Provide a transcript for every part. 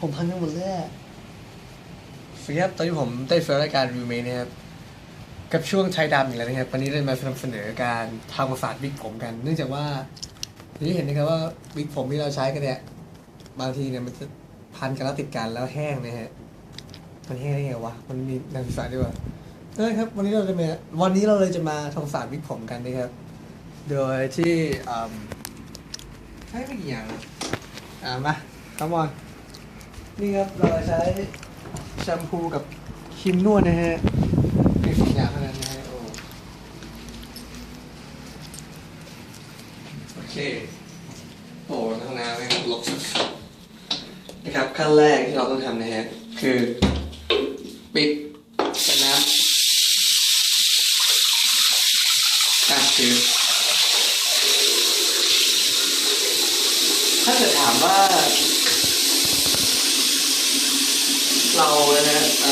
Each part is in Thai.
ผมพังไปหมดเลยอะสวัสดีครับ ตอนนี้ผมได้เฟิร์สรายการรีเมคนะครับ กับช่วงชายดำอีกแล้วนะครับ วันนี้เรามาเสนอการทำความสะอาดวิกผมกัน เนื่องจากว่าอย่างที่เห็นนะครับว่าวิกผมที่เราใช้กันเนี่ย บางทีเนี่ยมันจะพันกันแล้วติดกันแล้วแห้งนะฮะ มันแห้งได้ไงวะ มันมีนักศึกษาด้วยวะนะครับ วันนี้เราจะมา วันนี้เราเลยจะมาทำความสะอาดวิกผมกันนะครับ โดยที่อืมใช้ไม่กี่อย่างอ่ามาครับมอ นี่ครับเราใช้แชมพูกับครีมนวดนะฮะเพียงสองอย่างเท่านั้นนะฮะโอ้โอเคโอ้ทำงานเลยครับลบสุดๆนะครับขั้นแรกที่เราต้องทำนะฮะคือ ปิดกันน้ำอะคือ ถ้าเกิดถามว่า เรานะฮะเอ่อ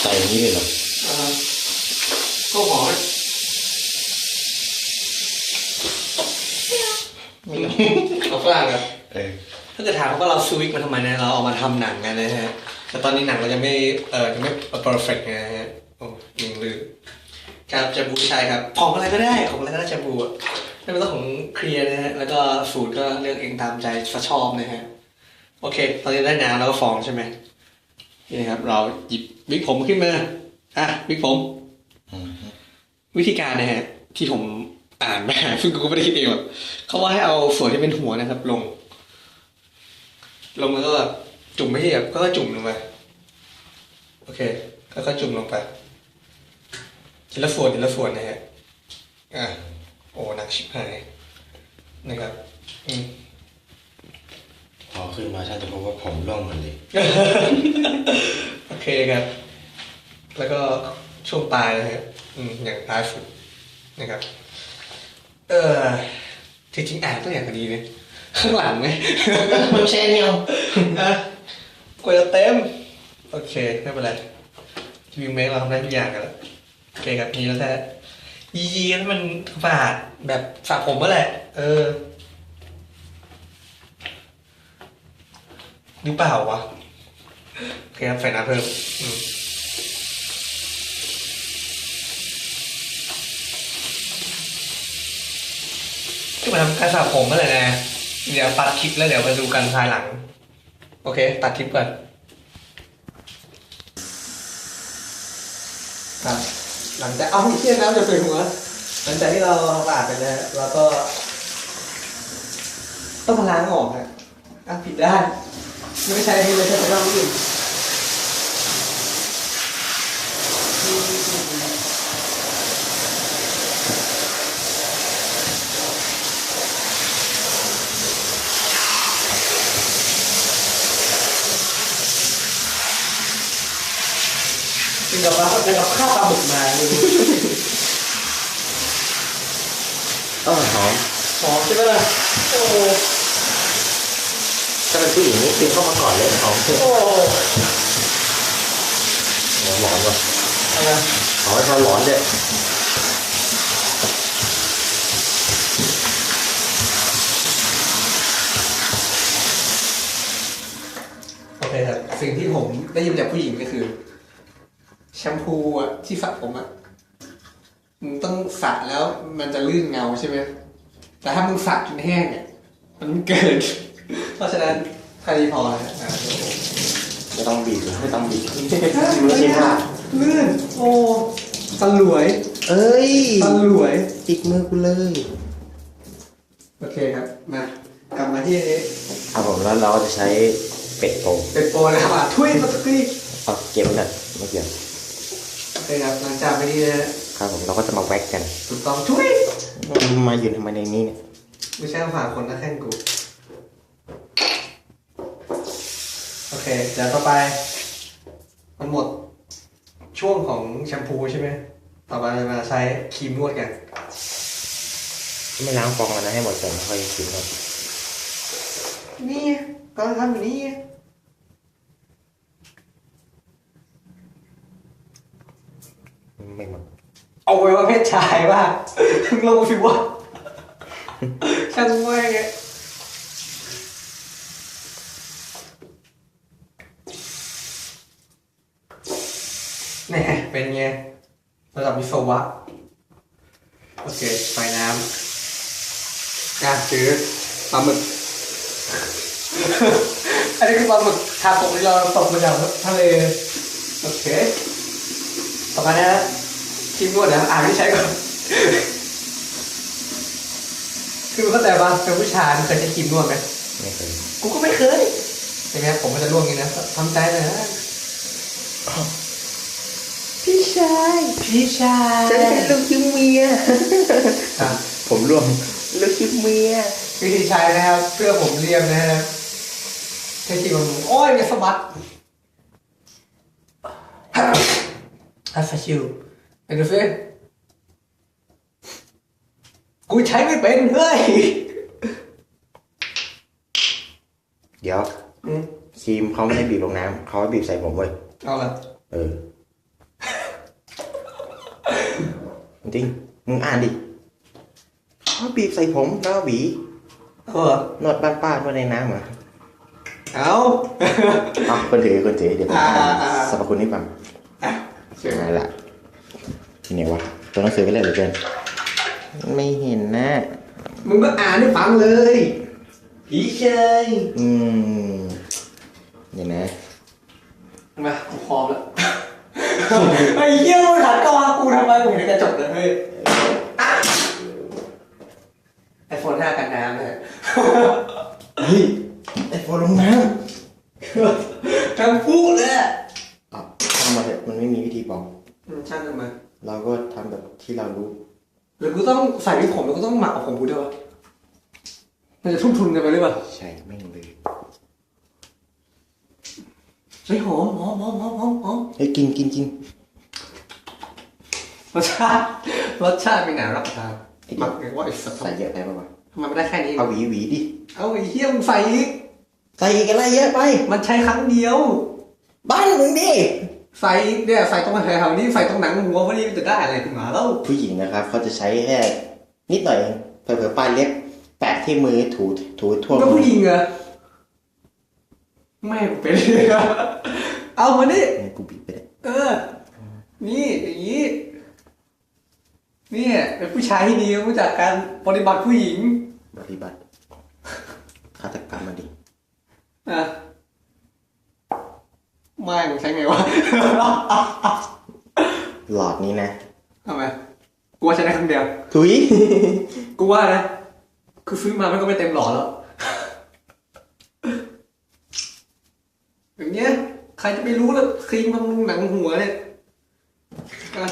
ใส่อย่างนี้เลยเหรอเอ่อก็หอมเอาฝรั่งครับเออถ้าเกิดถามว่าเราซื้อวิกมาทำไมเนี่ยเราเอามาทำหนังกันนะฮะ แต่ตอนนี้หนังเราจะไม่เออจะไม่ perfect ไงนะฮะโอ้ยิงลืมครับจะบูใช่ครับ ของอะไรก็ได้ ของอะไรก็ได้จะบูอะ ไม่เป็นต้องของเคลียร์นะฮะ แล้วก็สูตรก็เลือกเองตามใจชอบนะฮะ โอเค ตอนนี้ได้น้ำแล้วก็ฟองใช่ไหมนี่นะครับ เราหยิบวิกผมขึ้นมา อะวิกผมอืมวิธีการนะฮะ ที่ผมอ่านมาซึ่งกูก็ไม่ได้คิดเองหรอกเขาว่าให้เอาส่วนที่เป็นหัวนะครับ ลง ลงแล้วก็แบบจุ่มไม่ใช่แบบก็จุ่มลงไปโอเคแล้วก็จุ่มลงไปทีละส่วนทีละส่วนนะฮะอะ โอ้หนักชิบหายนะครับ อืมพอขึ้นมาฉันจะพบว่าผมร่วงหมดเลย โอเคครับ แล้วก็ช่วงปลายนะฮะอืมอย่างปลายสุดนะครับ เออจริงๆอ่านต้องอย่างดีเลยข้างหลังไหมมันแช่เนี่ยอะกว่าจะเต็ม โอเค ไม่เป็นไรวิวเมคเราทำได้ทุกอย่างกันแล้ว โอเคครับนี่แล้วแต่ ยียีให้มันสะอาดแบบสระผมก็แหละ เออ หรือเปล่าวะโอเคครับใส่น้ำเพิ่มอืมก็มาทำการสระผมก็เลยนะ เดี๋ยวตัดคลิปแล้วเดี๋ยวมาดูกันภายหลัง โอเค ตัดคลิปก่อนครับ หลังจากเอาเชี่ยน้ำจะเป็นหัวหลังจากที่เราสะอาดไปแล้วเราก็ ต้องมาล้างออกนะอะผิดได้านไม่ใช่ที่เลยใช่สำหรับผู้อื่น กินกับข้าวกินกับข้าวปลาหมึกมาดูต้องหอมหอมใช่ไหมล่ะโอ้โหถ้าเป็นผู้หญิงนี่คือเข้ามาก่อนเลยหอมเถอะโอ้โหหลอนว่ะอะไรหอมให้เขาหลอนด้วยโอเคครับสิ่งที่ผมได้ยินจากผู้หญิงก็คือ แชมพูอะที่สระผมอะมึงต้องสระแล้วมันจะลื่นเงาใช่ไหมแต่ถ้ามึงสระจนแห้งอะมันเกิน เพราะฉะนั้นแค่นี้พอแล้วฮะอ่าไม่ต้องบีบเลยไม่ต้องบีบไม่ใช่ผ้าลื่น โอ้ตะหลวยเอ้ยตะหลวยจิกมือกูเลย โอเคครับ มากลับมาที่ครับผมแล้วเราจะใช้เป็ดโตเป็นโปรนะครับอะทุยมาสักทีเอาเก็บไว้ก่อนไม่เกี่ยว โอเคครับหลังจากไปนี้นะฮะครับผมเราก็จะมาแว็กกันถูกต้องทุยมาอยู่ทำไมในนี้เนี่ยไม่ใช่ฝากคนนะแข่งกูโอเคเดี๋ยวต่อไป มันหมดช่วงของแชมพูใช่ไหมต่อไปเรามาใช้ครีมนวดกันไม่ล้างฟองมันนะให้หมดก่อนแล้วค่อยกินครับนี่ไงก็ทำอยู่นี่ ไม่หมดเอาไว้ว่าเพศชายว่ามึงลงมาสิวะช่างแม่งไงแหม่เป็นไงระดับวิศวะ โอเคไฟน้ำอะซื้อปลาหมึก อันนี้คือปลาหมึกทาปกที่เราตกมาจากทะเล โอเค ต่อมานะ ครีมนวดนะอ่านที่ใช้ก่อนคือเข้าใจป่ะเป็นผู้ชายเคยใช้ครีมนวดไหมไม่เคยกูก็ไม่เคยใช่ไหมผมก็จะร่วงอย่างนี้นะทำใจหน่อยนะพี่ชายพี่ชายฉันเป็นลูกชิ้นเมียอะผมร่วมลูกชิ้นเมียวิธีใช้นะครับเพื่อผมเรียมนะครับใช้ครีมบำรุงโอ้ยมีสะบัดฮัสชิล ไปดูซิกูใช้ไม่เป็นเฮ้ยเดี๋ยวอืมครีมเขาไม่ได้บีบลงน้ำเขาให้บีบใส่ผมเว้ยเอาละเออ จริงมึงอ่านดิเขาบีบใส่ผมแล้วก็หวีเอาเหรอนวดบ้านป้านวดในน้ำเหรอเอา เอาคนถือคนถือเดี๋ยวผมอ่านอ่าอ่าอ่าสรรพคุณให้ฟัง อะเชิญ เอาละ ที่ไหนวะตัวหนังสือไปเลยเหรือเกิน ไม่เห็นนะ มึงก็อ่านให้ฟังเลยพี่ชายอืมเดี๋ยวนะมากูพร้อมแล้วไอ้เหี้ยมึงหันกล้องมากูทำไมกูเห็นในกระจกเลยเฮ้ยไอโฟนห้ากันน้ำเลยเฮ้ยไอโฟนลงน้ทั้งพูดเลยอะำอะทำมาเถอะมันไม่มีวิธีบอก อืมช่างทำไม เราก็ทำแบบที่เรารู้หรือกูต้องใส่วิกผมแล้วกูต้องหมักกับผมกูด้วยวะมันจะทุ่มทุนกันไปหรือเปล่าใช่ไม่งเลยเฮ้ยหอมหอมหอมหอมหอมหอมเฮ้ยกินกินกินรสชาติรสชาติเป็นไงรับประทานหมักไงว่าไอ้สัตว์ใส่เยอะไปป่าวะทำไมไม่ได้แค่นี้ เอาหวีหวีดิ เอาไอ้เหี้ยมึงใส่อีกใส่อีกอะไรเยอะไป มันใช้ครั้งเดียว บ้านมึงดิ ใส่เนี่ยใส่ตรงแถวๆนี้ใส่ตรงหนังหัวพอดีมันจะได้อะไรขึ้นมาแล้วผู้หญิงนะครับเขาจะใช้แค่นิดหน่อยเองเผลอๆปลายเล็บแปะที่มือถูถูทั่วก็มืผู้หญิงเหรอไม่เป็นเลยอะเอามานี่นี่กูบีบไปเลยเออ นี่อย่างนี้เนี่ยเป็นผู้ชายที่ดีรู้จักการปฏิบัติผู้หญิงปฏิบัติฆาตกรรมมาดิอะ ไม่งใช้ไงวะหลอดนี้นะทำไมกูว่าใช้ได้ครั้งเดียวถุยกูว่านะคือซื้อมามันก็ไม่เต็มหลอดแล้วอย่างเงี้ยใครจะไปรู้ล่ะครีมบำรุงหนังหัวเนี่ยอะ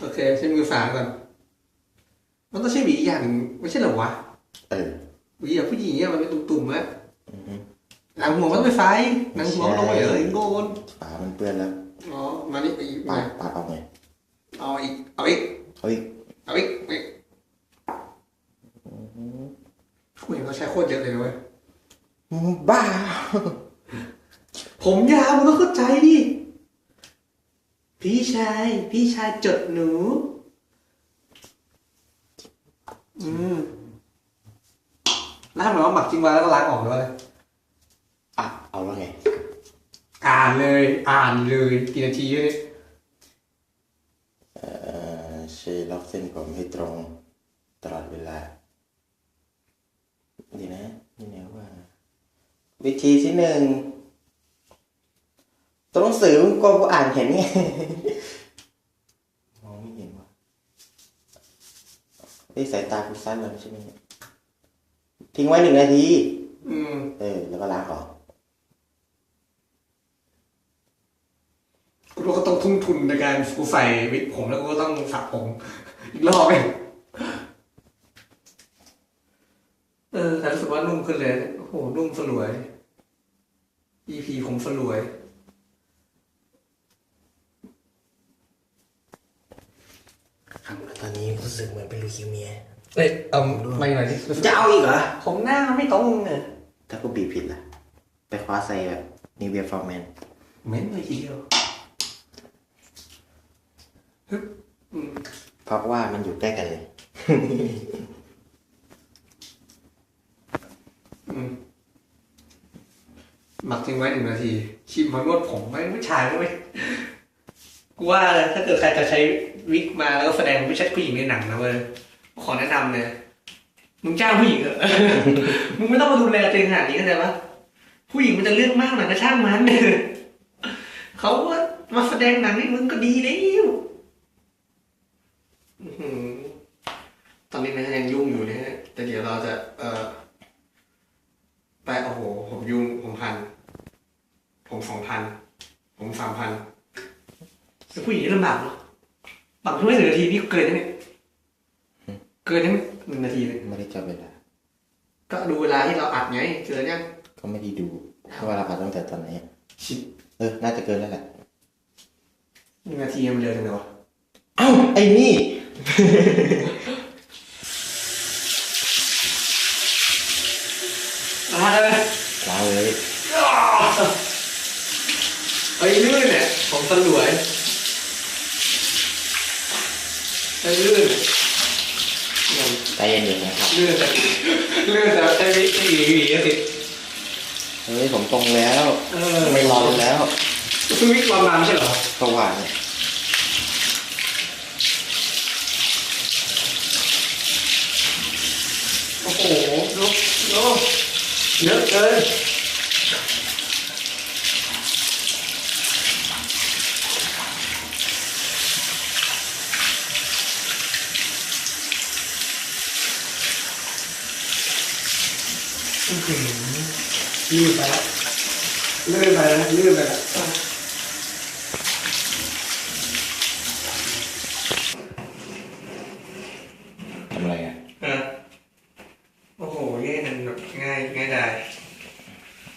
โอเคใช้มือฝาก่อนมันต้องใช้หวีอีกอย่างหนึ่งไม่ใช่เหรอวะเออ หวีแบบผู้หญิงเนี่ยมันเป็นตุ่มๆอะอือฮึหนังหัวมันต้องไปไฟหนังหัวมันลงไปเลยโดนฝามันเปื้อนแล้วอ๋อมานี่อีกปามาดปาดออกไงเอาอีกเอาอีกเขาอีกเอาอีกเอาอีกผู้หญิงเขาใช้โคตรเยอะเลยนะเว้ยบ้า ผมยาวมึงต้องเข้าใจดิพี่ชาย พี่ชายจดหนู อืม แล้วทำไมว่าหมักจริงมาแล้วก็ล้างออกหรือว่าอะไรอะเอาแล้วไง อ่านเลย อ่านเลยกี่นาทีเนี่ยเอ่อช่วยล็อกเส้นผมให้ตรงตลอดเวลา ดีนะนี่แนวว่า วิธีที่หนึ่งตัวหนังสือมึงก็อ่านเห็นไงมองไม่เห็นว่ะไอ้ยสายตากูสั้นแล้วใช่ไหมเนี่ย ทิ้งไว้หนึ่งนาทีอืม เออ แล้วก็ล้างออกกูรู้ก็ต้องทุ่มทุนในการกูใส่วิกผมแล้วกูก็ต้องสระผมอีกรอบเองเออแต่รู้สึกว่านุ่มขึ้นเลยเนี่ยโอ้โห นุ่มสลวย EP ผมสลวย ครับตอนนี้รู้สึกเหมือนเป็นลูคิวเมีย เอ้ยเอาไม่หน่อยดิจะเอาอีกเหรอ ผมหน้าไม่ตรงเนี่ยถ้ากูบีบผิดล่ะ ไปคว้าใส่แบบนิเวียฟอร์แมนเหม็นเลยทีเดียวฮึบอืมเพราะว่ามันอยู่ใกล้กันเลยอืมหมักทิ้งไว้หนึ่งนาที ชิมมานวดผมไม่ผู้ชายก็ไม่กูว่าถ้าเกิดใครจะใช้วิกมาแล้วก็แสดงไม่ใช่ผู้หญิงในหนังนะเว้ย ขอแนะนำเลย มึงจ้างผู้หญิงเถอะ มึงไม่ต้องมาดูแลตัวเองขนาดนี้เข้าใจปะผู้หญิงมันจะเรื่องมากหน่อยก็ช่างมันเขาว่ามาแสดงหนังให้มึงก็ดีแล้วอื้อหือตอนนี้นะยังยุ่งอยู่นะฮะแต่เดี๋ยวเราจะ เอ่อไปโอ้โห ผมยุ่งผมพัน ผมสองพัน ผมสามพันแล้วผู้หญิงนี่ลำบากเนาะบางทีไม่ถึงนาทีนี่เกินนะเนี่ย เกินนะหนึ่งนาทีเลยไม่ได้จับเวลา ก็ดูเวลาที่เราอัดไงเจอยังก็ไม่ได้ดูว่าเราอัดตั้งแต่ตอนไหนอะชิบเออ น่าจะเกินแล้วแหละหนึ่งนาทีมันเร็วจังเลยวะเอ้าไอ้นี่อะเลยล้างเลยไอ้ลื่นเนี่ยของตำรวจไอ้ลื่นเนี่ย ใจเย็นๆนะครับลื่นแต่ลื่นแต่ไอ้วิไอ้หวีหวีอะสิเฮ้ยผมตรงแล้วเออไม่รอแล้วคือวิกความงามใช่เหรอก็ว่าเนี่ยโอ้โหลุกลุกเยอะเกิน ลื่นไปแล้วลื่นไปแล้วลื่นไปแล้วทำอะไรอะอะโอ้โหแย่นันแบบง่ายง่ายได้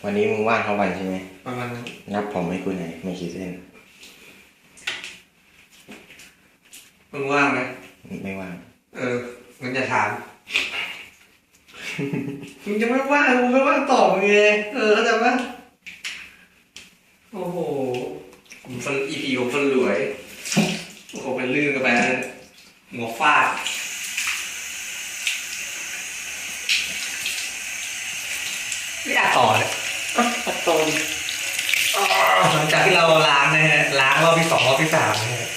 วันนี้มึงว่างทั้งวันใช่ไหมประมาณนั้นนับผมให้กูหน่อยไม่ขีดเส้น มึงว่างไหม ไม่ว่าง เอองั้นอย่าถาม มึงจะไม่ว่างมึงไม่ว่างตอบไงเออเข้าใจปะโอ้โหผมฟันอีพีผมฟันรวยโอ้โหเป็นลื่นกันไปนะหัวฟาดไม่อยากต่อเลยตัดตรงหลังจากที่เราล้างนะฮะล้างรอบที่สองรอบที่สามนะฮะ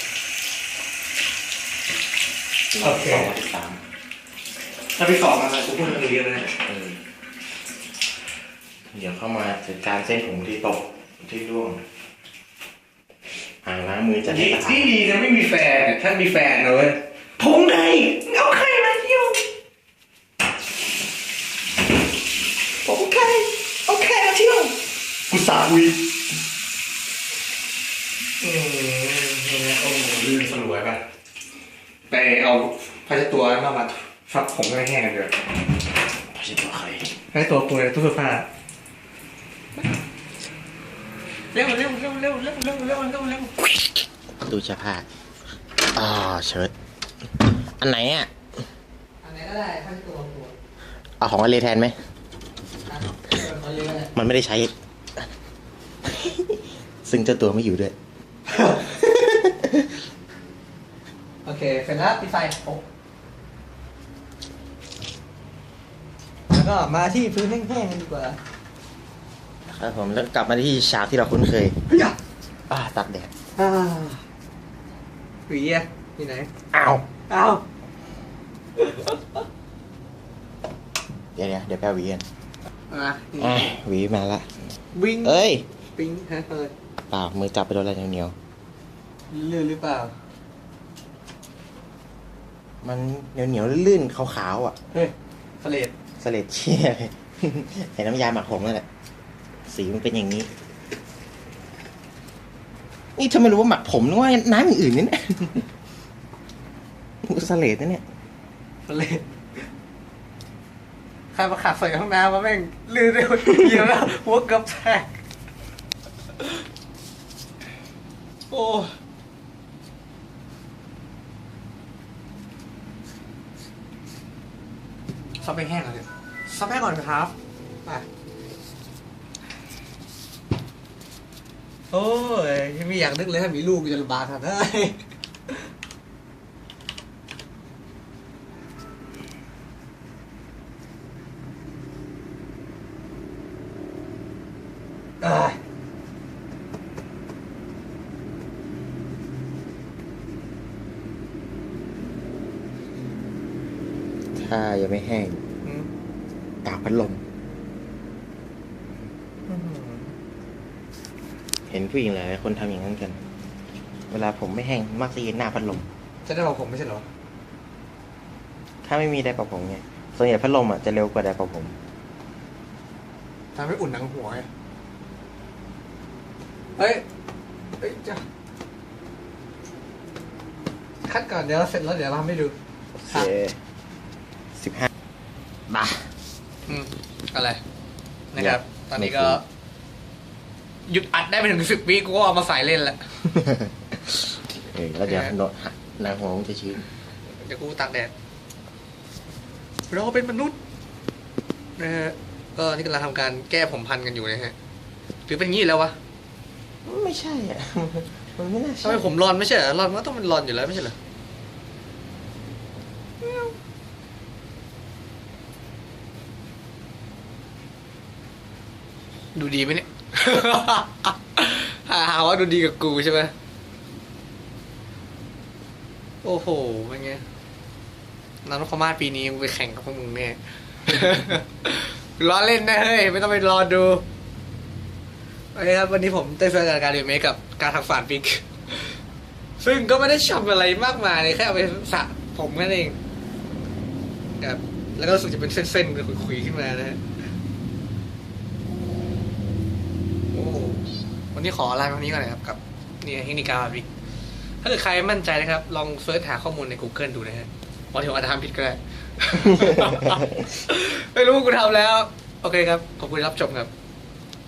โอเค สองที่สาม รอบที่สองมาคุณพูดเรื่องเยอะนะเออเดี๋ยวเข้ามาจัดการเส้นผมที่ตกที่ร่วงอ่างล้างมือจะได้ที่สะอาที่ดดีนะไม่มีแฟนเนี่ยถ้ามีแฟนนะเว้ยผมไงเอาใครมาเที่ยวผมใครเอาใครมาเที่ยวกูสาวีอืมเนี่ยโอ้โหลื่นสลวยป่ะไปเอาผ้าเช็ดตัวมามา ซับผมให้แห้งกันเถอะไม่ใช่ตัวใครให้ตัวกูในตู้เสื้อผ้าเร็วเร็วเร็วเร็วเร็วเร็วเร็วเร็วเร็วดูเสื้อผ้าอ่าเชิ้ตอันไหนอะอันไหนก็ได้ผ้าเช็ดตัวกูเอาของอเลแทนไหมอะเออเขาเรียกอะไรมันไม่ได้ใช้ ซึ่งเจ้าตัวไม่อยู่ด้วย โอเคเสร็จแล้วปิดไฟโอ้ แล้วก็มาที่พื้นแห้งๆกันดีกว่าครับผมแล้วกลับมาที่ฉากที่เราคุ้นเคยเฮ้ยอะอ่าตัดแดดอ่าหวีอะที่ไหนอ้าวอ้าวเดี๋ยวเดี๋ยวเดี๋ยวแปลหวีกันอะอะหวีมาละวิ่งเอ้ยปิ้งฮะเออเปล่ามือจับไปโดนอะไรเหนียวลื่นหรือเปล่า ๆมันเหนียวเหนียวๆลื่นๆขาวๆอะเฮ้ย สเลดเชี่ยเลยไอ้น้ำยาหมักผมนั่นแหละ สีมันเป็นอย่างนี้ นี่ถ้าไม่รู้ว่าหมักผมนึกว่าน้ำอย่างอื่นนี่นี่สเลดนะเนี่ยสเลดใครมาขัดใส่ห้องน้ำมาแม่งลื่นเร็วเหยียบแล้วหัวเกับแตกโอ้ซับไปแห้งก่อนเลย ซับแม่ก่อนครับไปโอ้ยไม่อยากนึกเลยถ้ามีลูกจะลำบากขนาดไหนถ้ายังไม่แห้ง พัดลม เห็นผู้หญิงหลายๆคนทำอย่างนั้นกัน เวลาผมไม่แห้งมักจะยืนหน้าพัดลม จะได้บอกผมไม่ใช่เหรอ ถ้าไม่มีไดร์เป่าผมไงส่วนใหญ่พัดลมอะจะเร็วกว่าไดร์เป่าผม ทำให้อุ่นหนังหัวไงเฮ้ย เฮ้ยจ้ะคัดก่อนเดี๋ยวเสร็จแล้วเดี๋ยวเราทำให้ดู โอเคสิบห้าบา อืมอะไรนะครับเนี่ยตอนนี้ไม่ก็คุ้หยุดอัดได้ไปถึงสิบวิกูก็เอามาใส่เล่นแหละเออแล้วเดี๋ยวโดนหนางหัวมันจะชื้นเดี๋ยวกูตากแดดเราเป็นมนุษย์นะฮะก็ที่กำลังทำการแก้ผมพันกันอยู่นะฮะหรือเป็นงี้แล้ววะไม่ใช่อะมันไม่น่าทำใช่ไมผมรอนไม่ใช่เหรอรอนมันก็ต้องเป็นรอนอยู่แล้วไม่ใช่เหรอ ดูดีไหมเนี่ย หาว่าดูดีกับกูใช่ไหมโอ้โหเป็นไงนักพม่าปีนี้มึงไปแข่งกับพวกมึงแน่ล้อเล่นนะเฮ้ย ไม่ต้องไปรอดูโอเคครับ วันนี้ผมได้เฟิร์การรีเมคกับการทำฝานปิก ซึ่งก็ไม่ได้ชำอะไรมากมายเลยแค่เอาไปสระผมนั่นเองครับแล้วก็รู้สึกจะเป็นเส้นๆเป็นขุยๆขึ้นมานะฮะโอ้ วันนี้ขอลาไปวันนี้ก่อนนะครับกับนี่เทคนิคการวิกถ้าเกิดใครมั่นใจนะครับ ลองเสิร์ชหาข้อมูลใน Google ดูนะฮะบางทีอาจจะทำผิดก็ได้ ไม่รู้กูทำแล้ว โอเคครับ ขอบคุณรับชมครับ